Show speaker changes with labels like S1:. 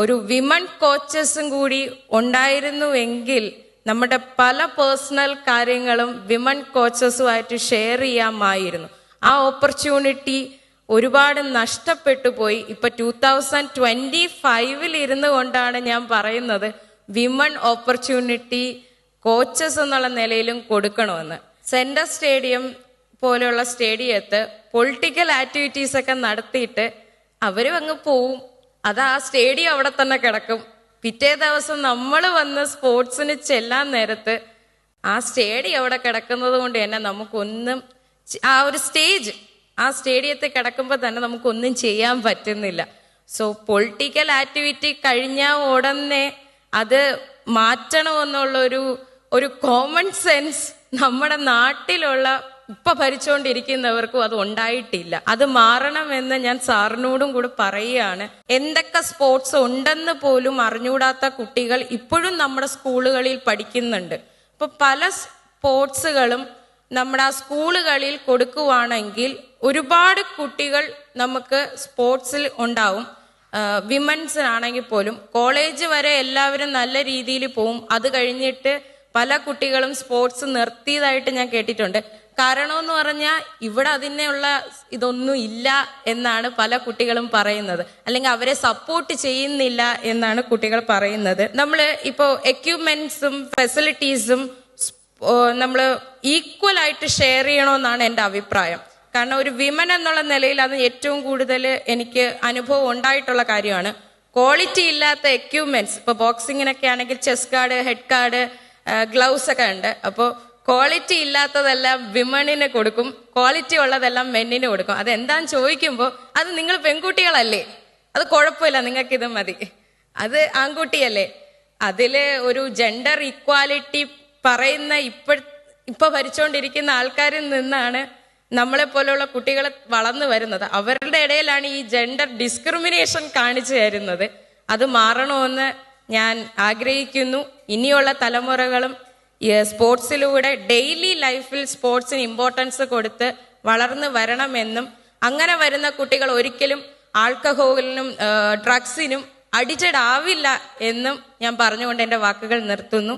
S1: ഒരു വിമൺ കോച്ചസും കൂടി ഉണ്ടായിരുന്നുവെങ്കിൽ നമ്മുടെ പല പേഴ്സണൽ കാര്യങ്ങളും വിമൺ കോച്ചസുമായിട്ട് ഷെയർ ചെയ്യാമായിരുന്നു. ആ ഓപ്പർച്യൂണിറ്റി ഒരുപാട് നഷ്ടപ്പെട്ടു പോയി. ഇപ്പൊ ടൂ തൗസൻഡ് ട്വന്റി ഫൈവിൽ ഇരുന്നു കൊണ്ടാണ് ഞാൻ പറയുന്നത് വിമൺ ഓപ്പർച്യൂണിറ്റി കോച്ചസ് എന്നുള്ള നിലയിലും കൊടുക്കണമെന്ന്. സെൻട്രൽ സ്റ്റേഡിയം പോലെയുള്ള സ്റ്റേഡിയത്ത് പൊളിറ്റിക്കൽ ആക്ടിവിറ്റീസ് ഒക്കെ നടത്തിയിട്ട് അവരും അങ്ങ് പോവും. അത് ആ സ്റ്റേഡിയം അവിടെ തന്നെ കിടക്കും. പിറ്റേ ദിവസം നമ്മൾ വന്ന് സ്പോർട്സിന് ചെല്ലാൻ നേരത്ത് ആ സ്റ്റേഡിയം അവിടെ കിടക്കുന്നത് കൊണ്ട് തന്നെ നമുക്കൊന്നും ആ ഒരു സ്റ്റേജ് ആ സ്റ്റേഡിയത്തിൽ കിടക്കുമ്പോൾ തന്നെ നമുക്കൊന്നും ചെയ്യാൻ പറ്റുന്നില്ല. സോ പൊളിറ്റിക്കൽ ആക്ടിവിറ്റി കഴിഞ്ഞ ഉടനെ അത് മാറ്റണമെന്നുള്ളൊരു ഒരു കോമൺ സെൻസ് നമ്മുടെ നാട്ടിലുള്ള ഇപ്പൊ ഭരിച്ചുകൊണ്ടിരിക്കുന്നവർക്കും അത് ഉണ്ടായിട്ടില്ല. അത് മാറണമെന്ന് ഞാൻ സാറിനോടും കൂടെ പറയുകയാണ്. എന്തൊക്കെ സ്പോർട്സ് ഉണ്ടെന്ന് പോലും അറിഞ്ഞുകൂടാത്ത കുട്ടികൾ ഇപ്പോഴും നമ്മുടെ സ്കൂളുകളിൽ പഠിക്കുന്നുണ്ട്. അപ്പൊ പല സ്പോർട്സുകളും നമ്മുടെ ആ സ്കൂളുകളിൽ കൊടുക്കുവാണെങ്കിൽ ഒരുപാട് കുട്ടികൾ നമുക്ക് സ്പോർട്സിൽ ഉണ്ടാവും. വിമൻസിനാണെങ്കിൽ പോലും. കോളേജ് വരെ എല്ലാവരും നല്ല രീതിയിൽ പോവും. അത് കഴിഞ്ഞിട്ട് പല കുട്ടികളും സ്പോർട്സ് നിർത്തിയതായിട്ട് ഞാൻ കേട്ടിട്ടുണ്ട്. കാരണം എന്ന് പറഞ്ഞാൽ ഇവിടെ അതിനുള്ള ഇതൊന്നും ഇല്ല എന്നാണ് പല കുട്ടികളും പറയുന്നത്. അല്ലെങ്കിൽ അവരെ സപ്പോർട്ട് ചെയ്യുന്നില്ല എന്നാണ് കുട്ടികൾ പറയുന്നത്. നമ്മൾ ഇപ്പോൾ എക്യുപ്മെന്റ്സും ഫെസിലിറ്റീസും നമ്മൾ ഈക്വൽ ആയിട്ട് ഷെയർ ചെയ്യണമെന്നാണ് എന്റെ അഭിപ്രായം. കാരണം ഒരു വിമൻ എന്നുള്ള നിലയിൽ അത് ഏറ്റവും കൂടുതൽ എനിക്ക് അനുഭവം ഉണ്ടായിട്ടുള്ള കാര്യമാണ്. ക്വാളിറ്റി ഇല്ലാത്ത എക്യുപ്മെന്റ്സ് ഇപ്പോൾ ബോക്സിങ്ങിനൊക്കെ ആണെങ്കിൽ chest guard head guard gloves ഒക്കെ ഉണ്ട്. അപ്പോൾ ക്വാളിറ്റി ഇല്ലാത്തതെല്ലാം വിമണിന് കൊടുക്കും. ക്വാളിറ്റി ഉള്ളതെല്ലാം മെന്നിന് കൊടുക്കും. അത് എന്താന്ന് ചോദിക്കുമ്പോൾ അത് നിങ്ങൾ പെൺകുട്ടികളല്ലേ? അത് കുഴപ്പമില്ല നിങ്ങൾക്ക് ഇത് മതി. അത് ആൺകുട്ടിയല്ലേ? അതിൽ ഒരു ജെൻഡർ ഇക്വാലിറ്റി പറയുന്ന ഇപ്പോ ഇപ്പൊ ഭരിച്ചുകൊണ്ടിരിക്കുന്ന ആൾക്കാരിൽ നിന്നാണ് നമ്മളെ പോലെയുള്ള കുട്ടികൾ വളർന്നു വരുന്നത്. അവരുടെ ഇടയിലാണ് ഈ ജെൻഡർ ഡിസ്ക്രിമിനേഷൻ കാണിച്ചു തരുന്നത്. അത് മാറണമെന്ന് ഞാൻ ആഗ്രഹിക്കുന്നു. ഇനിയുള്ള തലമുറകളും സ്പോർട്സിലൂടെ ഡെയിലി ലൈഫിൽ സ്പോർട്സിന് ഇമ്പോർട്ടൻസ് കൊടുത്ത് വളർന്നു വരണമെന്നും അങ്ങനെ വരുന്ന കുട്ടികൾ ഒരിക്കലും ആൽക്കഹോളിനും ഡ്രഗ്സിനും അഡിക്റ്റഡ് ആവില്ല എന്നും ഞാൻ പറഞ്ഞുകൊണ്ട് എന്റെ വാക്കുകൾ നിർത്തുന്നു.